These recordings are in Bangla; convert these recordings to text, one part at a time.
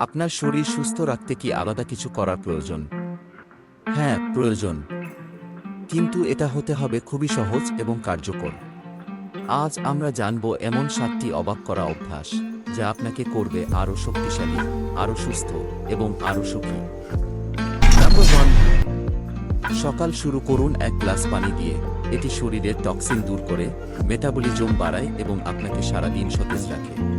আপনার শরীর সুস্থ রাখতে কি আলাদা কিছু করার প্রয়োজন? হ্যাঁ প্রয়োজন। কিন্তু এটা হতে হবে খুবই সহজ এবং কার্যকর। আজ আমরা জানব এমন সাতটি অবাক করা অভ্যাস, যা আপনাকে করবে আরও শক্তিশালী, আরও সুস্থ এবং আরও সুখী। সকাল শুরু করুন এক গ্লাস পানি দিয়ে। এটি শরীরের টক্সিন দূর করে, মেটাবলিজম বাড়ায় এবং আপনাকে সারাদিন সতেজ রাখে।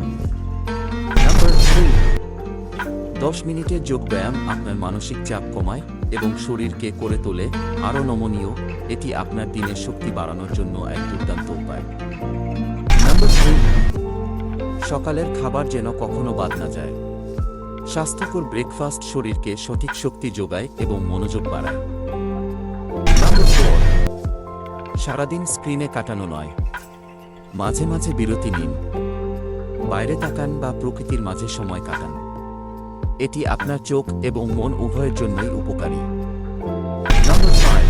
দশ মিনিটের যোগব্যায়াম আপনার মানসিক চাপ কমায় এবং শরীরকে করে তোলে। আরও নমনীয়, এটি আপনার দিনের শক্তি বাড়ানোর জন্য এক দুর্দান্ত উপায়। সকালের খাবার যেন কখনো বাদ না যায়। স্বাস্থ্যকর ব্রেকফাস্ট শরীরকে সঠিক শক্তি যোগায় এবং মনোযোগ বাড়ায়। সারাদিন স্ক্রিনে কাটানো নয়। মাঝে মাঝে বিরতি নিন। বাইরে তাকান বা প্রকৃতির মাঝে সময় কাটান। এটি আপনার চোখ এবং মন উভয়ের জন্যই উপকারী। নাম্বার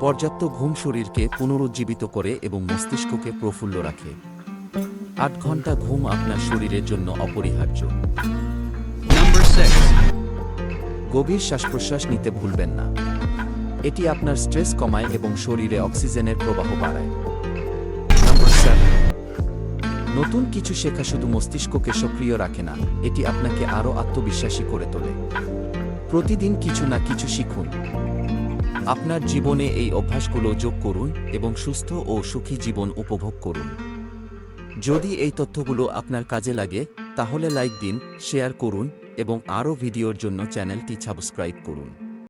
পর্যাপ্ত ঘুম শরীরকে পুনরুজ্জীবিত করে এবং মস্তিষ্ককে প্রফুল্ল রাখে। আট ঘণ্টা ঘুম আপনার শরীরের জন্য অপরিহার্য। Number 6. গভীর শ্বাস প্রশ্বাস নিতে ভুলবেন না। এটি আপনার স্ট্রেস কমায় এবং শরীরে অক্সিজেনের প্রবাহ বাড়ায়। নাম্বার সেভেন নতুন কিছু শেখা শুধু মস্তিষ্ককে সক্রিয় রাখে না, এটি আপনাকে আরও আত্মবিশ্বাসী করে তোলে। প্রতিদিন কিছু না কিছু শিখুন। আপনার জীবনে এই অভ্যাসগুলো যোগ করুন এবং সুস্থ ও সুখী জীবন উপভোগ করুন। যদি এই তথ্যগুলো আপনার কাজে লাগে, তাহলে লাইক দিন, শেয়ার করুন এবং আরও ভিডিওর জন্য চ্যানেলটি সাবস্ক্রাইব করুন।